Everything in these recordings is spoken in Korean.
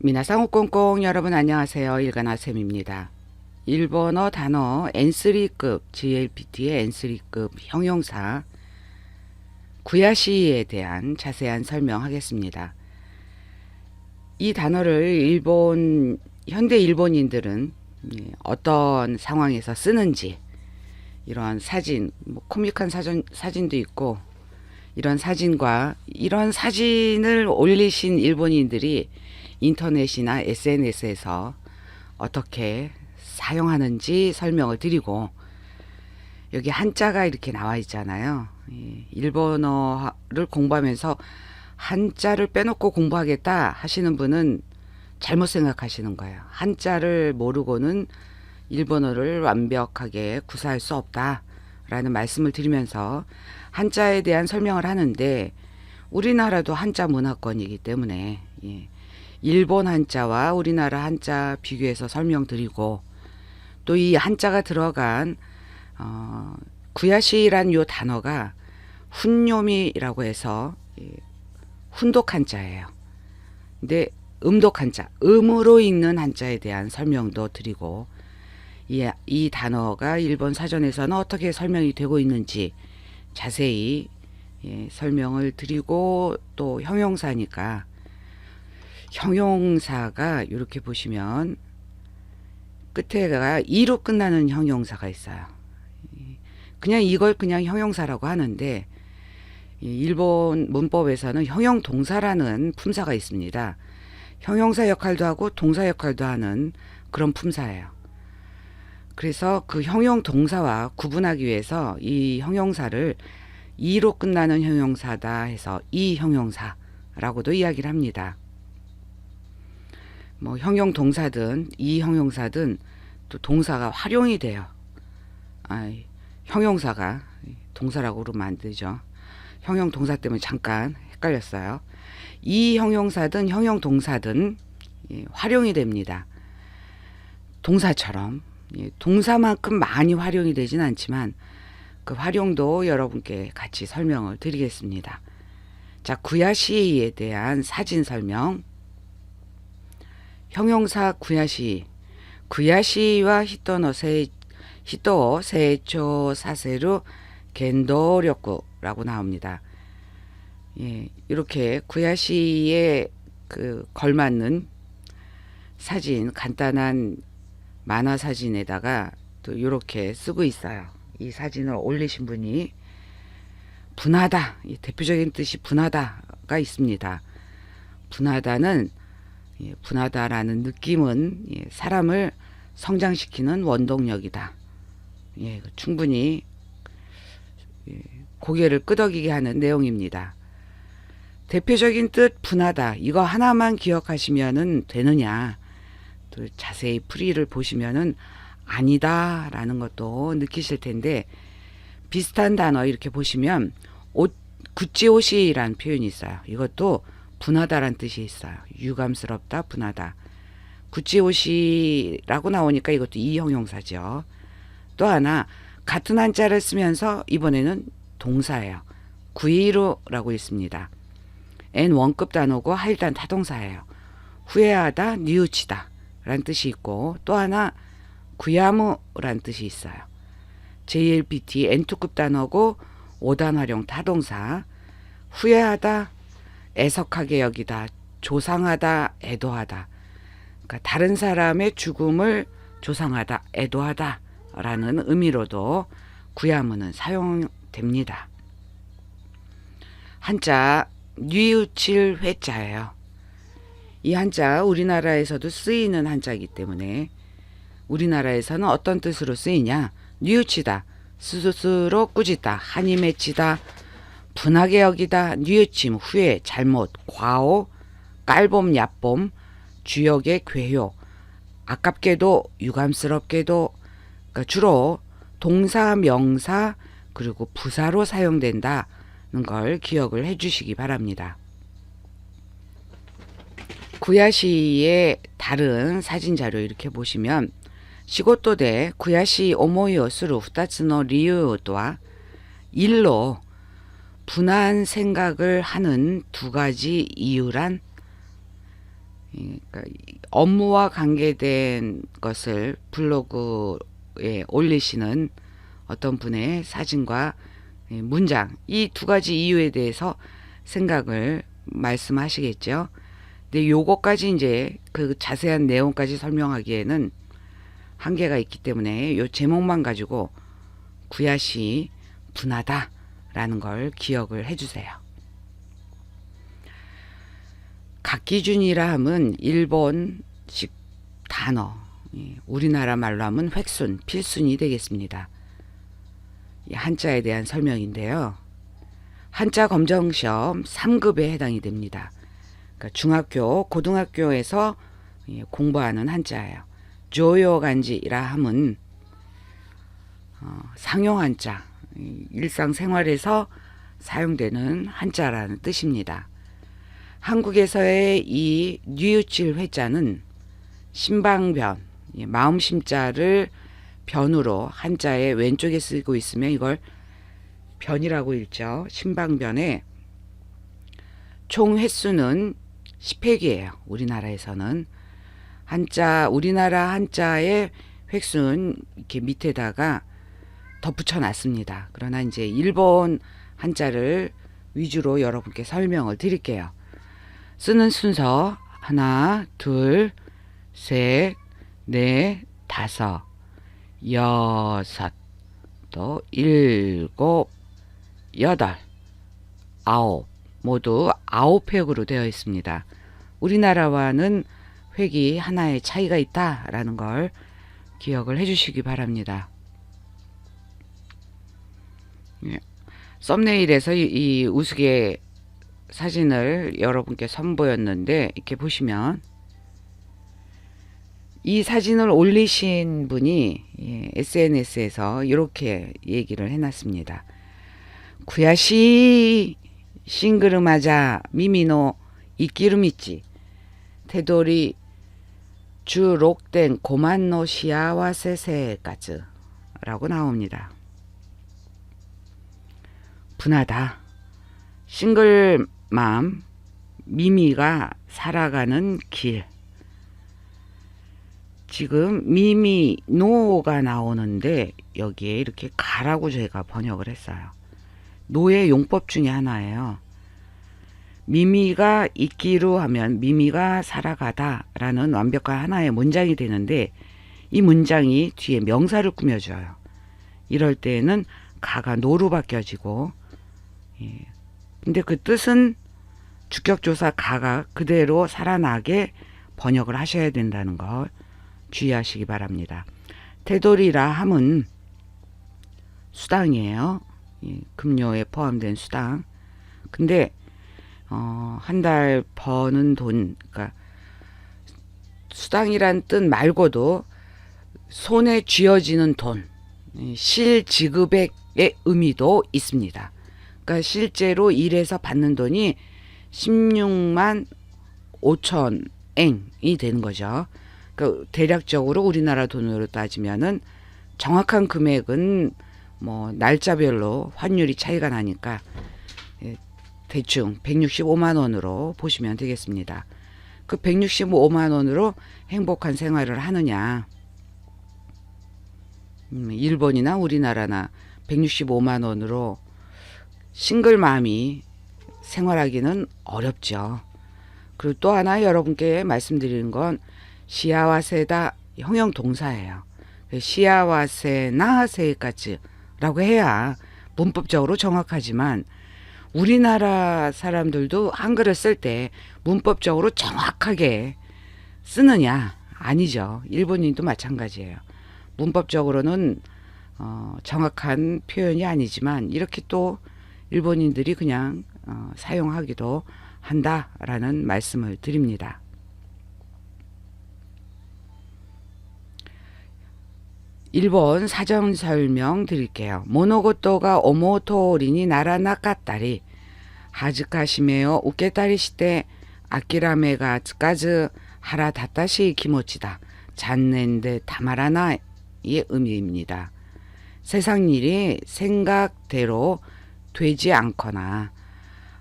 미나상 꽁꽁 여러분 안녕하세요. 일간아쌤입니다. 일본어 단어 N3급 GLPT의 N3급 형용사 구야시에 대한 자세한 설명하겠습니다. 이 단어를 일본 현대 일본인들은 예, 어떤 상황에서 쓰는지 이런 사진, 뭐 코믹한 사진, 사진도 있고 이런 사진과 이런 사진을 올리신 일본인들이 인터넷이나 SNS에서 어떻게 사용하는지 설명을 드리고 여기 한자가 이렇게 나와 있잖아요. 예, 일본어를 공부하면서 한자를 빼놓고 공부하겠다 하시는 분은 잘못 생각하시는 거예요. 한자를 모르고는 일본어를 완벽하게 구사할 수 없다라는 말씀을 드리면서 한자에 대한 설명을 하는데 우리나라도 한자 문화권이기 때문에 예, 일본 한자와 우리나라 한자 비교해서 설명드리고 또 이 한자가 들어간 어, 구야시란 요 단어가 훈요미라고 해서 예, 훈독 한자예요. 근데 음독 한자, 음으로 읽는 한자에 대한 설명도 드리고 이, 이 단어가 일본 사전에서는 어떻게 설명이 되고 있는지 자세히 예, 설명을 드리고 또 형용사니까 형용사가 이렇게 보시면 끝에가 이로 끝나는 형용사가 있어요. 그냥 이걸 그냥 형용사라고 하는데 일본 문법에서는 형용 동사라는 품사가 있습니다. 형용사 역할도 하고 동사 역할도 하는 그런 품사예요. 그래서 그 형용 동사와 구분하기 위해서 이 형용사를 이로 끝나는 형용사다 해서 이 형용사라고도 이야기를 합니다. 뭐 형용 동사든 이 형용사든 또 동사가 활용이 돼요. 아, 형용사가 동사라고 그러면 안 되죠. 형용 동사 때문에 잠깐 헷갈렸어요. 이 형용사든 형용 동사든 예, 활용이 됩니다. 동사처럼 예, 동사만큼 많이 활용이 되진 않지만 그 활용도 여러분께 같이 설명을 드리겠습니다. 자, 구야시에 대한 사진 설명. 형용사 구야시. 구야시와 히토노 세 히토 세초 사세루 겐도력구라고 나옵니다. 예, 이렇게 구야시에 그 걸맞는 사진 간단한 만화 사진에다가 또 이렇게 쓰고 있어요. 이 사진을 올리신 분이 분하다. 이 대표적인 뜻이 분하다가 있습니다. 분하다는 예, 분하다라는 느낌은 예, 사람을 성장시키는 원동력이다. 예, 충분히 예, 고개를 끄덕이게 하는 내용입니다. 대표적인 뜻 분하다. 이거 하나만 기억하시면은 되느냐? 또 자세히 풀이를 보시면은 아니다라는 것도 느끼실 텐데 비슷한 단어 이렇게 보시면 옷 구찌옷이란 표현이 있어요. 이것도 분하다란 뜻이 있어요. 유감스럽다, 분하다. 구찌옷이라고 나오니까 이것도 이 형용사죠. 또 하나 같은 한자를 쓰면서 이번에는 동사예요. 구이로라고 있습니다. N 원급 단어고 하일단 타동사예요. 후회하다, 뉘우치다 라는 뜻이 있고 또 하나 구야무라는 뜻이 있어요. JLPT N2급 단어고 5단 활용 타동사 후회하다, 애석하게 여기다, 조상하다, 애도하다. 그러니까 다른 사람의 죽음을 조상하다, 애도하다 라는 의미로도 구야무는 사용됩니다. 한자 뉘우칠 회자예요. 이 한자 우리나라에서도 쓰이는 한자이기 때문에 우리나라에서는 어떤 뜻으로 쓰이냐? 뉘우치다, 스스로 꾸짖다, 한이 맺히다, 분하게 여기다, 뉘우침, 후회, 잘못, 과오, 깔봄, 얕봄, 주역의 괴효, 아깝게도 유감스럽게도 그러니까 주로 동사, 명사 그리고 부사로 사용된다는 걸 기억을 해 주시기 바랍니다. 구야시의 다른 사진 자료 이렇게 보시면 시고토대 구야시 오모이오 스루 후타츠노 리유와 일로 분한 생각을 하는 두 가지 이유란 이, 그러니까 이 업무와 관계된 것을 블로그에 올리시는 어떤 분의 사진과 예, 문장 이 두 가지 이유에 대해서 생각을 말씀하시겠죠. 근데 요거까지 이제 그 자세한 내용까지 설명하기에는 한계가 있기 때문에 요 제목만 가지고 구야시 분하다 라는 걸 기억을 해주세요. 각기준이라 함은 일본식 단어, 예, 우리나라 말로 하면 획순, 필순이 되겠습니다. 이 한자에 대한 설명인데요. 한자 검정 시험 3급에 해당이 됩니다. 그러니까 중학교, 고등학교에서 예, 공부하는 한자예요. 조요 간지라 함은 어, 상용 한자, 이 일상생활에서 사용되는 한자라는 뜻입니다. 한국에서의 이 뉘우칠 회자는 신방변, 예, 마음 심자를 변으로 한자의 왼쪽에 쓰고 있으면 이걸 변이라고 읽죠. 신방변의 총 횟수는 10획이에요. 우리나라에서는 한자 우리나라 한자의 획수는 이렇게 밑에다가 덧붙여 놨습니다. 그러나 이제 일본 한자를 위주로 여러분께 설명을 드릴게요. 쓰는 순서 하나, 둘, 셋, 넷, 다섯, 여섯, 또 일곱, 여덟, 아홉 모두 아홉 획으로 되어 있습니다. 우리나라와는 획이 하나의 차이가 있다라는 걸 기억을 해주시기 바랍니다. 썸네일에서 이, 이 우스개 사진을 여러분께 선보였는데 이렇게 보시면 이 사진을 올리신 분이 예, SNS에서 이렇게 얘기를 해놨습니다. 구야시 싱그르마자 미미노 이끼르미찌 테도리 주 록된 고만노 시아와세세까즈 라고 나옵니다. 분하다. 싱글맘 미미가 살아가는 길. 지금 미미 노가 나오는데 여기에 이렇게 가라고 제가 번역을 했어요. 노의 용법 중에 하나예요. 미미가 있기로 하면 미미가 살아가다라는 완벽한 하나의 문장이 되는데 이 문장이 뒤에 명사를 꾸며줘요. 이럴 때에는 가가 노로 바뀌어지고 예. 근데 그 뜻은 주격조사 가가 그대로 살아나게 번역을 하셔야 된다는 걸 주의하시기 바랍니다. 테돌이라 함은 수당이에요. 예, 급료에 포함된 수당. 근데 어, 한 달 버는 돈, 그러니까 수당이란 뜻 말고도 손에 쥐어지는 돈, 이 실지급액의 의미도 있습니다. 그러니까 실제로 일해서 받는 돈이 16만 5천 앵이 되는 거죠. 그러니까 대략적으로 우리나라 돈으로 따지면은 정확한 금액은 뭐 날짜별로 환율이 차이가 나니까 예, 대충 165만 원으로 보시면 되겠습니다. 그 165만 원으로 행복한 생활을 하느냐? 음, 일본이나 우리나라나 165만 원으로 싱글맘이 생활하기는 어렵죠. 그리고 또 하나 여러분께 말씀드리는 건 시아와세다 형용 동사예요. 시아와세나세까지라고 해야 문법적으로 정확하지만 우리나라 사람들도 한글을 쓸 때 문법적으로 정확하게 쓰느냐 아니죠. 일본인도 마찬가지예요. 문법적으로는 어, 정확한 표현이 아니지만 이렇게 또 일본인들이 그냥 어, 사용하기도 한다라는 말씀을 드립니다. 일본 사전 설명 드릴게요. 모노고토가 오모토리니 나라나까따리 하즈카시메요 우케타리시테 아키라메가 츠까즈 하라 다타시 기모치다. 잔넨데 다마라나의 의미입니다. 세상 일이 생각대로 되지 않거나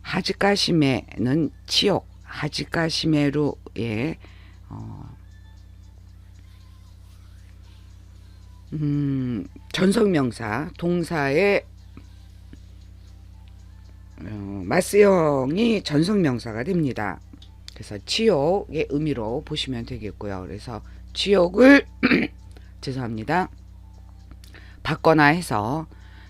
하지카시메는 치욕, 하지카시메루의 예, 어, 음, 전성명사 동사의 어, 마스형이 전성명사가 됩니다. 그래서 지옥의 의미로 보시면 되겠고요. 그래서 지옥을 죄송합니다. 받거나 해서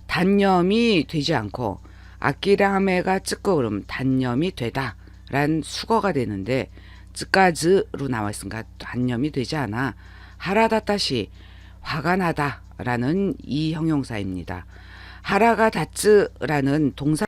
단념이 되지 않고 아끼라메가 쯔고 그러면 단념이 되다란 수거가 되는데 쯔까즈로 나와 있으니까 단념이 되지 않아 하라다따시 화가 나다라는 이 형용사입니다. 하라가 다츠라는 동사